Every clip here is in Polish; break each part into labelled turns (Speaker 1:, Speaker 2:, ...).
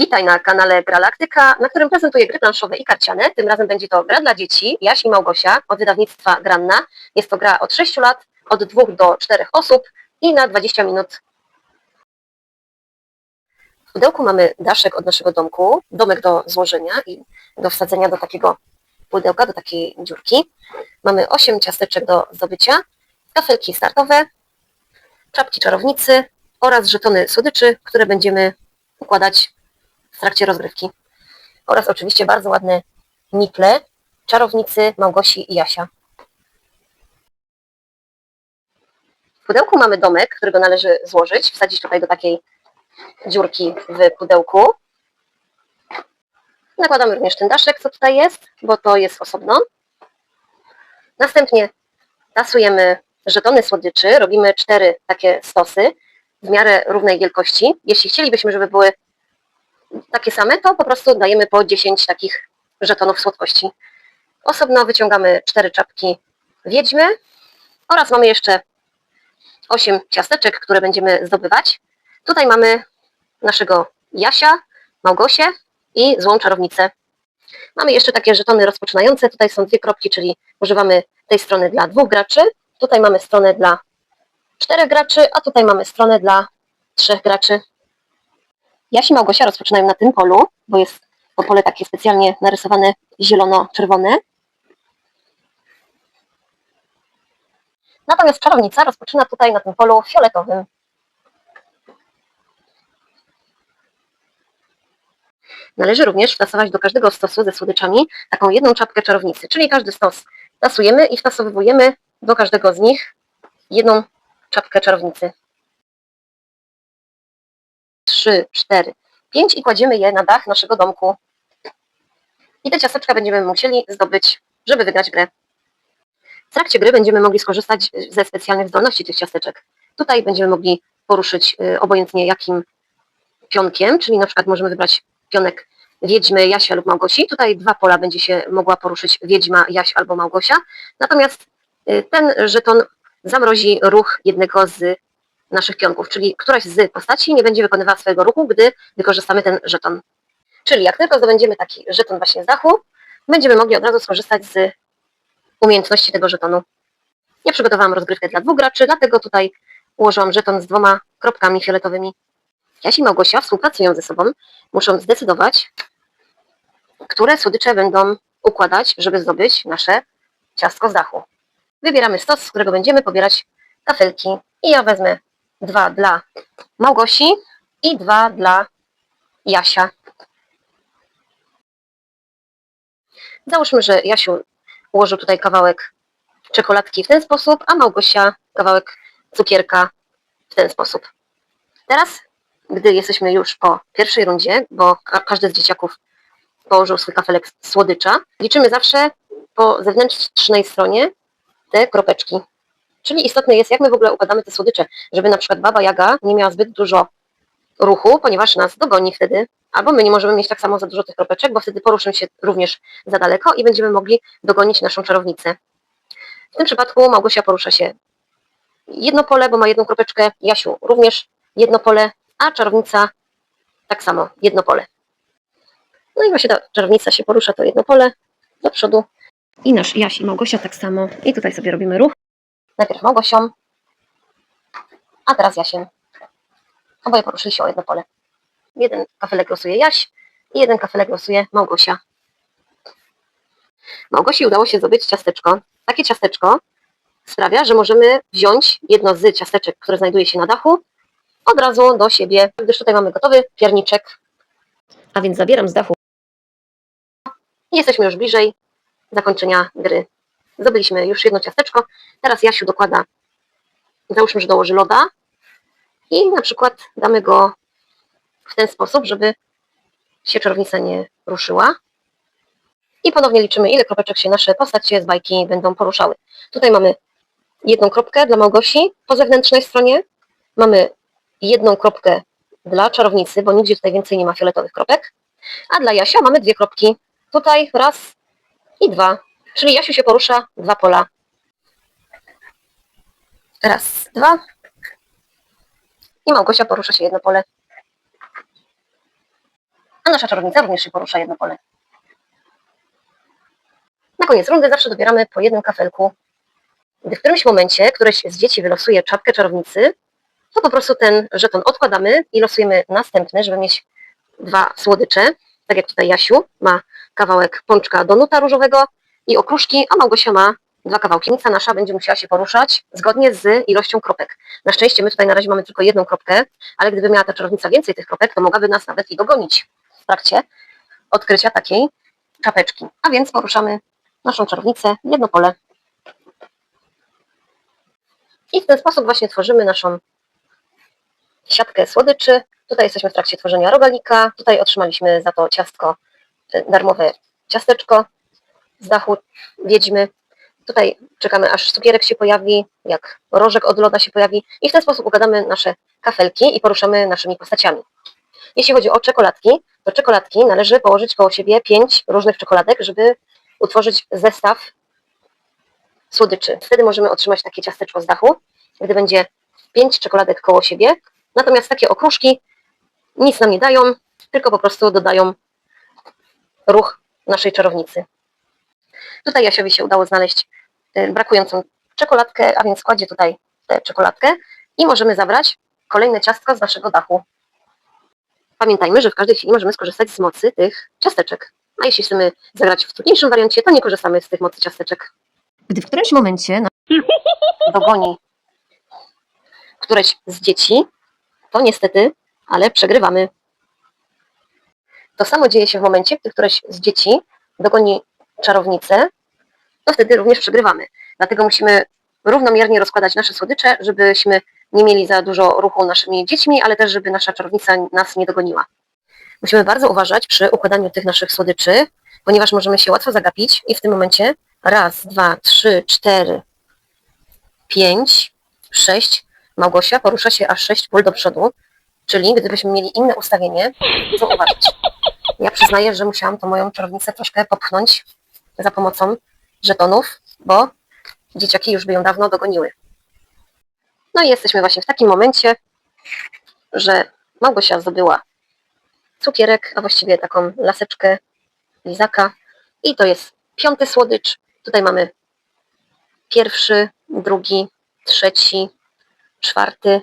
Speaker 1: Witaj na kanale Gralaktyka, na którym prezentuję gry planszowe i karciane. Tym razem będzie to gra dla dzieci, Jaś i Małgosia od wydawnictwa Granna. Jest to gra od 6 lat, od 2 do 4 osób i na 20 minut. W pudełku mamy daszek od naszego domku, domek do złożenia i do wsadzenia do takiego pudełka, do takiej dziurki. Mamy 8 ciasteczek do zdobycia, kafelki startowe, czapki czarownicy oraz żetony słodyczy, które będziemy układać w trakcie rozgrywki. Oraz oczywiście bardzo ładne niple czarownicy Małgosi i Jasia. W pudełku mamy domek, którego należy złożyć, wsadzić tutaj do takiej dziurki w pudełku. Nakładamy również ten daszek, co tutaj jest, bo to jest osobno. Następnie tasujemy żetony słodyczy, robimy cztery takie stosy w miarę równej wielkości. Jeśli chcielibyśmy, żeby były takie same, to po prostu dajemy po 10 takich żetonów słodkości. Osobno wyciągamy cztery czapki wiedźmy oraz mamy jeszcze 8 ciasteczek, które będziemy zdobywać. Tutaj mamy naszego Jasia, Małgosię i złą czarownicę. Mamy jeszcze takie żetony rozpoczynające. Tutaj są dwie kropki, czyli używamy tej strony dla dwóch graczy. Tutaj mamy stronę dla czterech graczy, a tutaj mamy stronę dla trzech graczy. Jaś i Małgosia rozpoczynają na tym polu, bo jest to pole takie specjalnie narysowane zielono-czerwone. Natomiast czarownica rozpoczyna tutaj na tym polu fioletowym. Należy również wtasować do każdego stosu ze słodyczami taką jedną czapkę czarownicy, czyli każdy stos tasujemy i wtasowujemy do każdego z nich jedną czapkę czarownicy. Trzy, cztery, pięć i kładziemy je na dach naszego domku. I te ciasteczka będziemy musieli zdobyć, żeby wygrać grę. W trakcie gry będziemy mogli skorzystać ze specjalnych zdolności tych ciasteczek. Tutaj będziemy mogli poruszyć y, obojętnie jakim pionkiem, czyli na przykład możemy wybrać pionek Wiedźmy, Jasia lub Małgosi. Tutaj dwa pola będzie się mogła poruszyć Wiedźma, Jaś albo Małgosia. Natomiast y, ten żeton zamrozi ruch jednego z naszych pionków, czyli któraś z postaci nie będzie wykonywała swojego ruchu, gdy wykorzystamy ten żeton. Czyli jak tylko zdobędziemy taki żeton właśnie z dachu, będziemy mogli od razu skorzystać z umiejętności tego żetonu. Ja przygotowałam rozgrywkę dla dwóch graczy, dlatego tutaj ułożyłam żeton z dwoma kropkami fioletowymi. Jaś i Małgosia współpracują ze sobą, muszą zdecydować, które słodycze będą układać, żeby zdobyć nasze ciastko z dachu. Wybieramy stos, z którego będziemy pobierać kafelki. I ja wezmę dwa dla Małgosi i dwa dla Jasia. Załóżmy, że Jasiu ułożył tutaj kawałek czekoladki w ten sposób, a Małgosia kawałek cukierka w ten sposób. Teraz, gdy jesteśmy już po pierwszej rundzie, bo ka każdy z dzieciaków położył swój kafelek słodycza, liczymy zawsze po zewnętrznej stronie te kropeczki. Czyli istotne jest, jak my w ogóle układamy te słodycze, żeby na przykład baba Jaga nie miała zbyt dużo ruchu, ponieważ nas dogoni wtedy, albo my nie możemy mieć tak samo za dużo tych kropeczek, bo wtedy poruszymy się również za daleko i będziemy mogli dogonić naszą czarownicę. W tym przypadku Małgosia porusza się jedno pole, bo ma jedną kropeczkę, Jasiu również jedno pole, a czarownica tak samo, jedno pole. No i właśnie ta czarownica się porusza to jedno pole do przodu. I nasz Jaś i Małgosia tak samo. I tutaj sobie robimy ruch. Najpierw Małgosią, a teraz Jasiem. Oboje poruszyli się o jedno pole. Jeden kafelek losuje Jaś i jeden kafelek losuje Małgosia. Małgosi udało się zdobyć ciasteczko. Takie ciasteczko sprawia, że możemy wziąć jedno z ciasteczek, które znajduje się na dachu, od razu do siebie, gdyż tutaj mamy gotowy pierniczek. A więc zabieram z dachu jesteśmy już bliżej zakończenia gry. Zdobyliśmy już jedno ciasteczko. Teraz Jasiu dokłada, załóżmy, że dołoży loda i na przykład damy go w ten sposób, żeby się czarownica nie ruszyła. I ponownie liczymy, ile kropeczek się nasze postacie z bajki będą poruszały. Tutaj mamy jedną kropkę dla Małgosi po zewnętrznej stronie. Mamy jedną kropkę dla czarownicy, bo nigdzie tutaj więcej nie ma fioletowych kropek. A dla Jasia mamy dwie kropki. Tutaj raz i dwa. Czyli Jasiu się porusza dwa pola. Raz, dwa. I Małgosia porusza się jedno pole. a nasza czarownica również się porusza jedno pole. Na koniec rundy zawsze dobieramy po jednym kafelku. Gdy w którymś momencie któreś z dzieci wylosuje czapkę czarownicy, to po prostu ten żeton odkładamy i losujemy następny, żeby mieć dwa słodycze. Tak jak tutaj Jasiu ma kawałek pączka donuta różowego i okruszki, a Małgosia ma dwa kawałki. Nica nasza będzie musiała się poruszać zgodnie z ilością kropek. Na szczęście my tutaj na razie mamy tylko jedną kropkę, ale gdyby miała ta czarownica więcej tych kropek, to mogłaby nas nawet i dogonić w trakcie odkrycia takiej czapeczki. A więc poruszamy naszą czarownicę w jedno pole. I w ten sposób właśnie tworzymy naszą siatkę słodyczy. Tutaj jesteśmy w trakcie tworzenia rogalika. Tutaj otrzymaliśmy za to ciastko, e, darmowe ciasteczko z dachu wiedźmy. Tutaj czekamy, aż cukierek się pojawi, jak rożek od loda się pojawi i w ten sposób układamy nasze kafelki i poruszamy naszymi postaciami. Jeśli chodzi o czekoladki, to czekoladki należy położyć koło siebie pięć różnych czekoladek, żeby utworzyć zestaw słodyczy. Wtedy możemy otrzymać takie ciasteczko z dachu, gdy będzie pięć czekoladek koło siebie. Natomiast takie okruszki nic nam nie dają, tylko po prostu dodają ruch naszej czarownicy. Tutaj Jasiowi się udało znaleźć y, brakującą czekoladkę, a więc kładzie tutaj tę czekoladkę i możemy zabrać kolejne ciastko z naszego dachu. Pamiętajmy, że w każdej chwili możemy skorzystać z mocy tych ciasteczek. A jeśli chcemy zagrać w trudniejszym wariancie, to nie korzystamy z tych mocy ciasteczek. Gdy w którymś momencie dogoni któreś z dzieci, to niestety, ale przegrywamy. To samo dzieje się w momencie, gdy któreś z dzieci dogoni czarownicę, to wtedy również przegrywamy. Dlatego musimy równomiernie rozkładać nasze słodycze, żebyśmy nie mieli za dużo ruchu naszymi dziećmi, ale też, żeby nasza czarownica nas nie dogoniła. Musimy bardzo uważać przy układaniu tych naszych słodyczy, ponieważ możemy się łatwo zagapić i w tym momencie raz, dwa, trzy, cztery, pięć, sześć. Małgosia porusza się aż sześć pól do przodu, czyli gdybyśmy mieli inne ustawienie, to uważać. Ja przyznaję, że musiałam tą moją czarownicę troszkę popchnąć za pomocą żetonów, bo dzieciaki już by ją dawno dogoniły. No i jesteśmy właśnie w takim momencie, że Małgosia zdobyła cukierek, a właściwie taką laseczkę lizaka i to jest piąty słodycz. Tutaj mamy pierwszy, drugi, trzeci, czwarty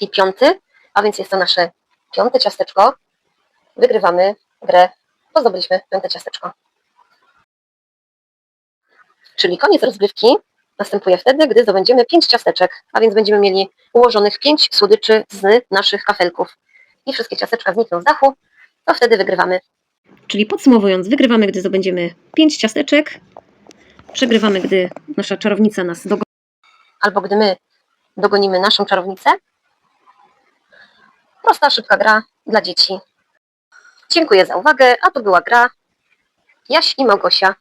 Speaker 1: i piąty, a więc jest to nasze piąte ciasteczko. Wygrywamy grę, bo zdobyliśmy piąte ciasteczko. Czyli koniec rozgrywki następuje wtedy, gdy zdobędziemy pięć ciasteczek, a więc będziemy mieli ułożonych pięć słodyczy z naszych kafelków i wszystkie ciasteczka znikną z dachu, to wtedy wygrywamy.
Speaker 2: Czyli podsumowując, wygrywamy, gdy zdobędziemy 5 ciasteczek, przegrywamy, gdy nasza czarownica nas dogoni.
Speaker 1: albo gdy my dogonimy naszą czarownicę. Prosta, szybka gra dla dzieci. Dziękuję za uwagę, a to była gra Jaś i Małgosia.